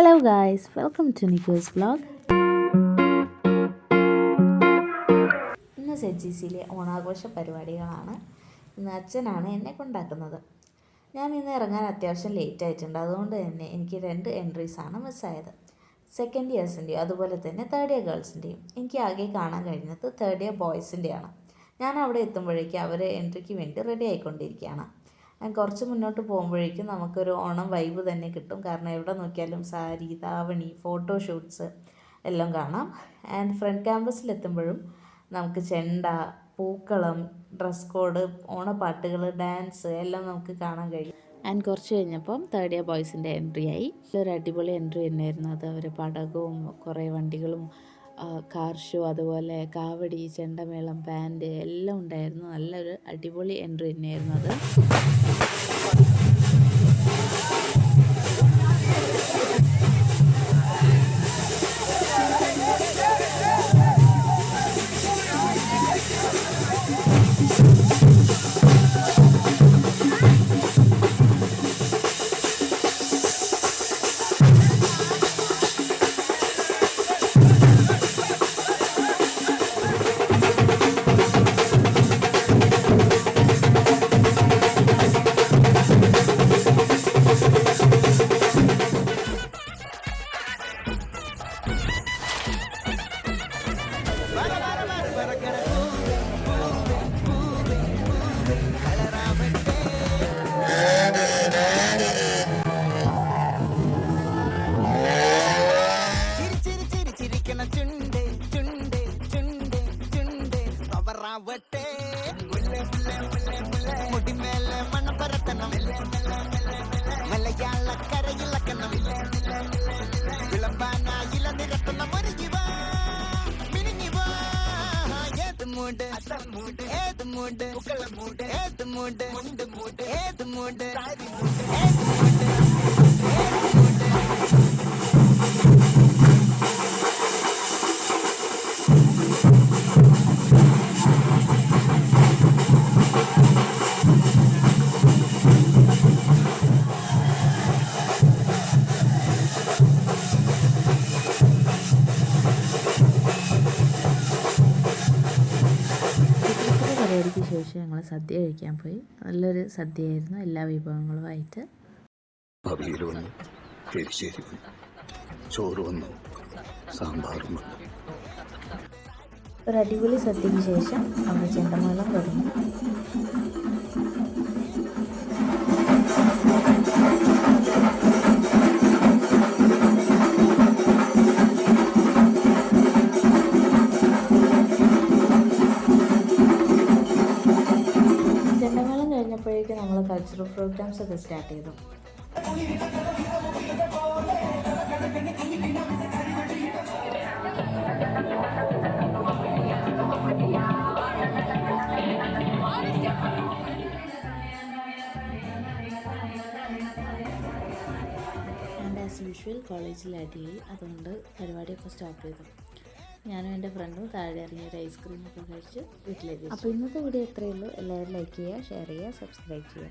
Guys welcome to നിക്കോസ് blog ഇന്ന് set G സിയിലെ ഓണാഘോഷ പരിപാടികളാണ്. ഇന്ന് അച്ഛനാണ് എന്നെ കൊണ്ടാക്കുന്നത്. ഞാൻ ഇന്ന് ഇറങ്ങാൻ അത്യാവശ്യം ലേറ്റ് ആയിട്ടുണ്ട്. അതുകൊണ്ട് തന്നെ എനിക്ക് രണ്ട് എൻട്രീസാണ് മിസ്സായത് സെക്കൻഡ് ഇയേഴ്സിന്റെയും അതുപോലെ തന്നെ തേർഡ് ഇയർ ഗേൾസിന്റെയും എനിക്ക് ആകെ കാണാൻ കഴിഞ്ഞത് തേർഡ് ഇയർ ബോയ്സിന്റെയാണ് ഞാൻ അവിടെ എത്തുമ്പോഴേക്കും അവർ എൻട്രിക്ക് വേണ്ടി റെഡി ആയിക്കൊണ്ടിരിക്കുകയാണ്. കുറച്ച് മുന്നോട്ട് പോകുമ്പോഴേക്കും നമുക്കൊരു ഓണം വൈബ് തന്നെ കിട്ടും. കാരണം എവിടെ നോക്കിയാലും സാരി ധാവണി ഫോട്ടോ ഷൂട്ട്സ് എല്ലാം കാണാം. ആൻഡ് ഫ്രണ്ട് ക്യാമ്പസിലെത്തുമ്പോഴും നമുക്ക് ചെണ്ട പൂക്കളം ഡ്രസ് കോഡ് ഓണപ്പാട്ടുകൾ ഡാൻസ് എല്ലാം നമുക്ക് കാണാൻ കഴിയും. ആൻഡ് കുറച്ച് കഴിഞ്ഞപ്പം തേർഡ് ഇയർ ബോയ്സിന്റെ എൻട്രി ആയി. ഒരു അടിപൊളി എൻട്രി തന്നെയായിരുന്നു. അത് അവർ പടകവും കുറേ വണ്ടികളും കാർ ഷോ അതുപോലെ കാവടി ചെണ്ടമേളം ബാൻഡ് എല്ലാം ഉണ്ടായിരുന്നു. നല്ലൊരു അടിപൊളി എൻട്രി തന്നെയായിരുന്നു അത്. சின்ன சுண்டே சுண்டே சுண்டே சுண்டே. பவராவட்டே முல்லே முல்லே முல்லே முல்லே. முடி மேல மணப்பரத்தனம் மலையாள கரையில் கண்ணம் விளம்பானா இல நிரத்தனம் முருகிவா மினுங்கிவா? ஏது மூண்டு மூண்டு ஏது மூண்டு உக்கல மூண்டு ஏது மூண்டு முண்டு மூண்டு ஏது மூண்டு ஏது மூண்டு ஏது மூண்டு പരിപാടിക്ക് ശേഷം ഞങ്ങൾ സദ്യ കഴിക്കാൻ പോയി. നല്ലൊരു സദ്യയായിരുന്നു എല്ലാ വിഭവങ്ങളുമായിട്ട് അവിയൽ വന്നു എരിശ്ശേരി വന്നു ചോറ് വന്നു സാമ്പാറും വന്നു. ഒരു അടിപൊളി സദ്യക്ക് ശേഷം നമ്മൾ ചെണ്ടമേളം തുടങ്ങി. കൾച്ചറൽ പ്രോഗ്രാംസ് ഒക്കെ സ്റ്റാർട്ട് ചെയ്തു. ആൻഡ് ആസ് യൂഷ്വൽ കോളേജിൽ അടിയായി അതുകൊണ്ട് പരിപാടിയൊക്കെ സ്റ്റോപ്പ് ചെയ്തു. ഞാനും എന്റെ ഫ്രണ്ടും താഴെ ഇറങ്ങി ഒരു ഐസ്ക്രീം ഒക്കെ കഴിച്ച് വീട്ടിലേക്ക് അപ്പോൾ ഇന്നത്തെ വീഡിയോ എത്രയുള്ളൂ എല്ലാവരും ലൈക്ക് ചെയ്യുക ഷെയർ ചെയ്യുക സബ്സ്ക്രൈബ് ചെയ്യുക.